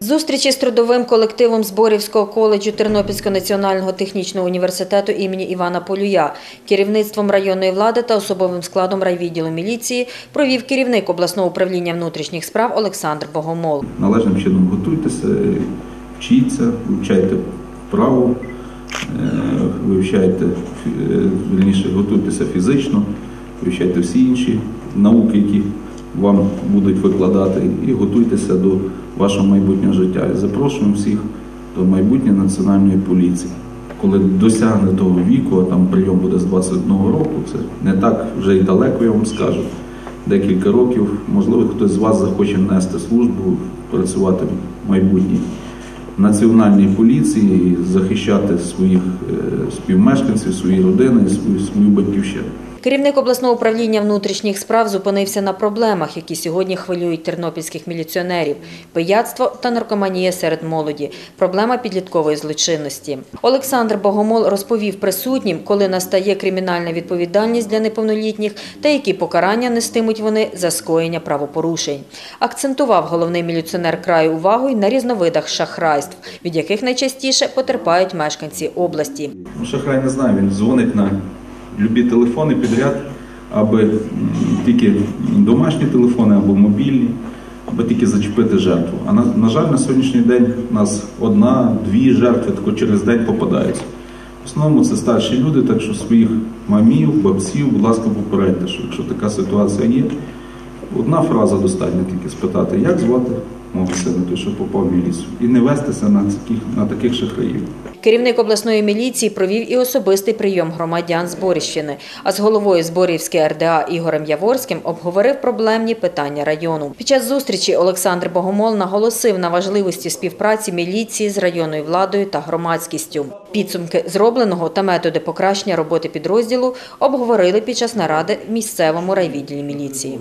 Зустрічі з трудовим колективом Зборівського коледжу Тернопільського національного технічного університету імені Івана Полюя, керівництвом районної влади та особовим складом райвідділу міліції провів керівник обласного управління внутрішніх справ Олександр Богомол. належним чином готуйтеся, вчіться, вивчайте право, е, вивчайте, е, вірніше, готуйтеся фізично, вивчайте всі інші науки, які вам будуть викладати, і готуйтеся до вашого майбутнього життя. І запрошуємо всіх до майбутньої національної поліції. Коли досягне того віку, а там прийом буде з 21 року, це не так вже й далеко, я вам скажу. Декілька років, можливо, хтось з вас захоче нести службу, працювати в майбутній національній поліції захищати своїх е, співмешканців, свої родини, свою, свою батьківщину. Керівник обласного управління внутрішніх справ зупинився на проблемах, які сьогодні хвилюють тернопільських міліціонерів: пияцтво та наркоманія серед молоді, проблема підліткової злочинності. Олександр Богомол розповів присутнім, коли настає кримінальна відповідальність для неповнолітніх та які покарання нестимуть вони за скоєння правопорушень. Акцентував головний міліціонер краю увагою на різновидах шахрайств, від яких найчастіше потерпають мешканці області. Ну, Шахрай не знає, він дзвонить на любі телефони підряд, аби тільки домашні телефони або мобільні, аби тільки зачепити жертву. А на, на жаль, на сьогоднішній день у нас одна-дві жертви тако через день попадаються. В основному це старші люди, так що своїх мамів, бабців, будь ласка, попередьте, що якщо така ситуація є, одна фраза достатньо тільки спитати, як звати мого сина, той, що попав в міліцію, і не вестися на таких, на таких шахраїв. Керівник обласної міліції провів і особистий прийом громадян Зборівщини, а з головою Зборівської РДА Ігорем Яворським обговорив проблемні питання району. Під час зустрічі Олександр Богомол наголосив на важливості співпраці міліції з районною владою та громадськістю. Підсумки зробленого та методи покращення роботи підрозділу обговорили під час наради в місцевому райвідділі міліції.